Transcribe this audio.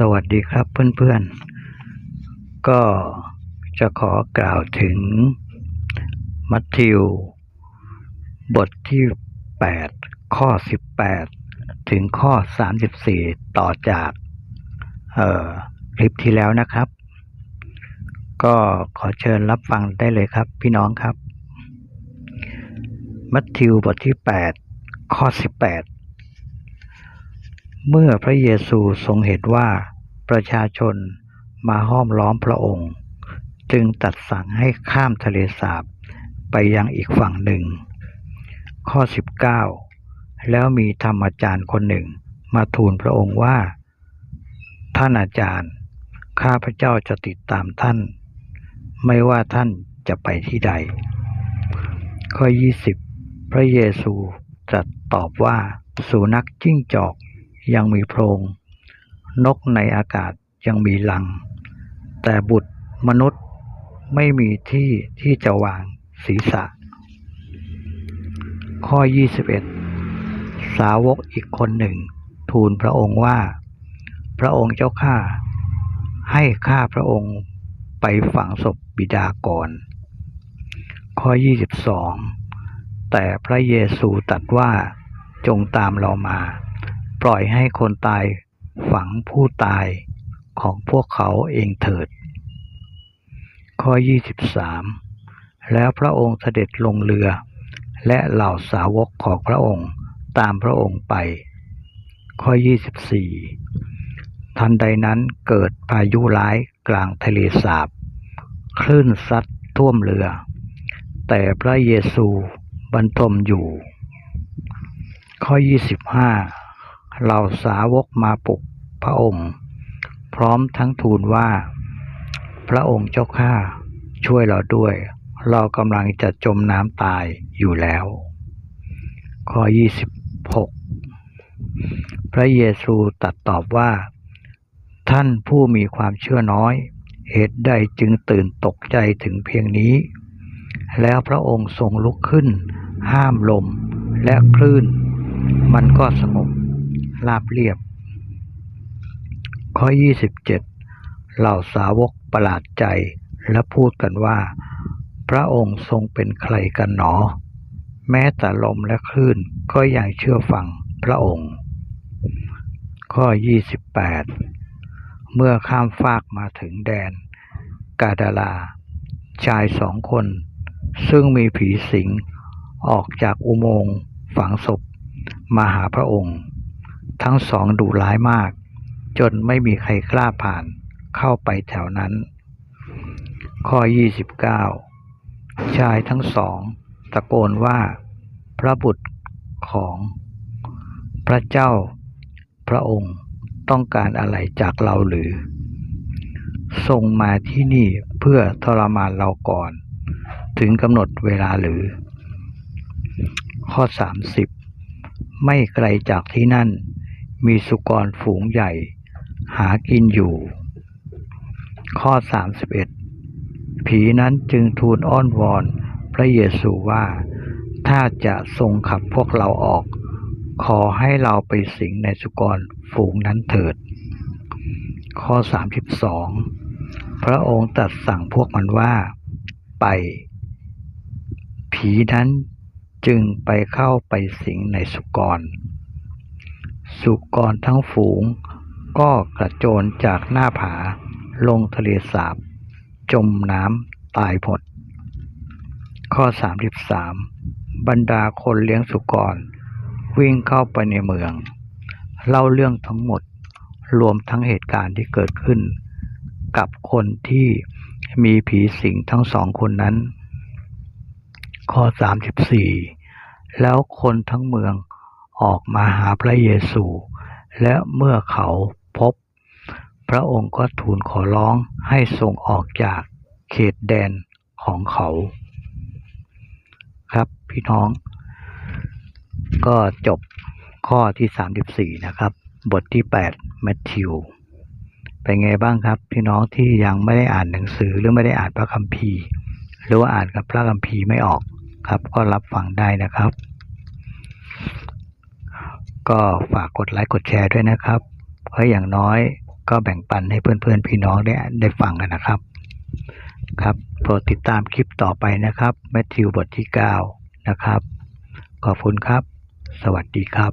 สวัสดีครับเพื่อนๆ ก็จะขอกล่าวถึง มัทธิว บทที่ 8 ข้อ 18 ถึงข้อ 34 ต่อจากเออคลิปที่แล้วนะครับ ก็ขอเชิญรับฟังได้เลยครับพี่น้องครับ มัทธิวบทที่ 8 ข้อ 18 เมื่อพระเยซูทรงเห็นว่าประชาชนมาห้อมล้อมพระองค์ จึงตัดสั่งให้ข้ามทะเลสาบไปยังอีกฝั่งหนึ่ง ข้อ 19 แล้วมีธรรมอาจารย์คนหนึ่งมาทูลพระองค์ว่า ท่านอาจารย์ ข้าพระเจ้าจะติดตามท่าน ไม่ว่าท่านจะไปที่ใด ข้อ 20 พระเยซูตรัสตอบว่าสุนัขจิ้งจอก ยังมีโพรง นกในอากาศยังมีลัง แต่บุตรมนุษย์ไม่มีที่ที่จะวางศีรษะ ข้อ 21 สาวกอีกคนหนึ่ง ทูลพระองค์ว่า พระองค์เจ้าข้าให้ข้าพระองค์ไปฝังศพบิดาก่อน ข้อ 22 แต่พระเยซูตรัสว่าจงตามเรามา ปล่อยให้คนตายฝังผู้ตายของพวกเขาเองเถิด ข้อ 23 แล้วพระองค์เสด็จลงเรือ และเหล่าสาวกของพระองค์ตามพระองค์ไป ข้อ 24 ทันใดนั้นเกิดพายุร้ายกลางทะเลสาบ คลื่นซัดท่วมเรือ แต่พระเยซูบรรทมอยู่ ข้อ 25 เหล่าสาวกมาปลุกพระองค์ พร้อมทั้งทูลว่า พระองค์เจ้าข้าช่วยเราด้วย เรากำลังจะจมน้ำตายอยู่แล้ว ข้อ 26 พระเยซูตรัสตอบว่า ท่านผู้มีความเชื่อน้อย เหตุใดจึงตื่นตกใจถึงเพียงนี้ แล้วพระองค์ทรงลุกขึ้น ห้ามลมและคลื่น มันก็สงบ ราบเรียบ ข้อ 27 เหล่าสาวกประหลาดใจและพูดกันว่า พระองค์ทรงเป็นใครกันหนอ แม้แต่ลมและคลื่นก็ยังเชื่อฟังพระองค์ ข้อ 28 เมื่อข้ามฟากมาถึงแดน กาดาลา ชายสองคน ซึ่งมีผีสิงออกจากอุโมงค์ฝังศพมาหาพระองค์ ทั้งสองดุร้ายมาก จนไม่มีใครกล้าผ่านเข้าไปแถวนั้น ข้อ 29 ชายทั้งสองตะโกนว่า พระบุตรของพระเจ้าพระองค์ต้องการอะไรจากเราหรือ ทรงมาที่นี่เพื่อทรมานเราก่อน ถึงกำหนดเวลาหรือ ข้อ 30 ไม่ไกลจากที่นั่น มีสุกรฝูงใหญ่ หากินอยู่ ข้อ 31 ผีนั้นจึงทูลอ้อนวอนพระเยซูว่า ถ้าจะทรงขับพวกเราออก ขอให้เราไปสิงในสุกรฝูงนั้นเถิด ข้อ 32 พระองค์ตรัสสั่งพวกมันว่า ไป ผีนั้นจึงไปเข้าไปสิงในสุกร สุกรทั้งฝูง ก็กระโจนจากหน้าผา ลงทะเลสาบ จมน้ำตายหมด ข้อ 33 บรรดาคนเลี้ยงสุกร วิ่งเข้าไปในเมือง เล่าเรื่องทั้งหมดรวมทั้งเหตุการณ์ที่เกิดขึ้น กับคนที่มีผีสิงทั้งสองคนนั้น ข้อ 34 แล้วคนทั้งเมือง ออกมาหาพระเยซู และเมื่อเขาพบ พระองค์ก็ทูลขอร้องให้ทรงออกจากเขตแดนของเขา ครับพี่น้อง ก็จบข้อที่ 34 นะครับ บทที่ 8 แมทธิวเป็นไงบ้างครับ พี่น้องที่ยังไม่ได้อ่านหนังสือหรือไม่ได้อ่านพระคัมภีร์ หรือว่าอ่านกับพระคัมภีร์ไม่ออกครับ ก็รับฟังได้นะครับ ก็ฝากกดไลค์กดแชร์ด้วยนะครับ เพราะอย่างน้อยก็แบ่งปันให้เพื่อนๆ พี่น้องได้ได้ฟังกันนะครับ ครับโปรดติดตามคลิปต่อไปนะครับ แมทธิวบทที่ 9 นะครับ ขอบคุณครับ สวัสดีครับ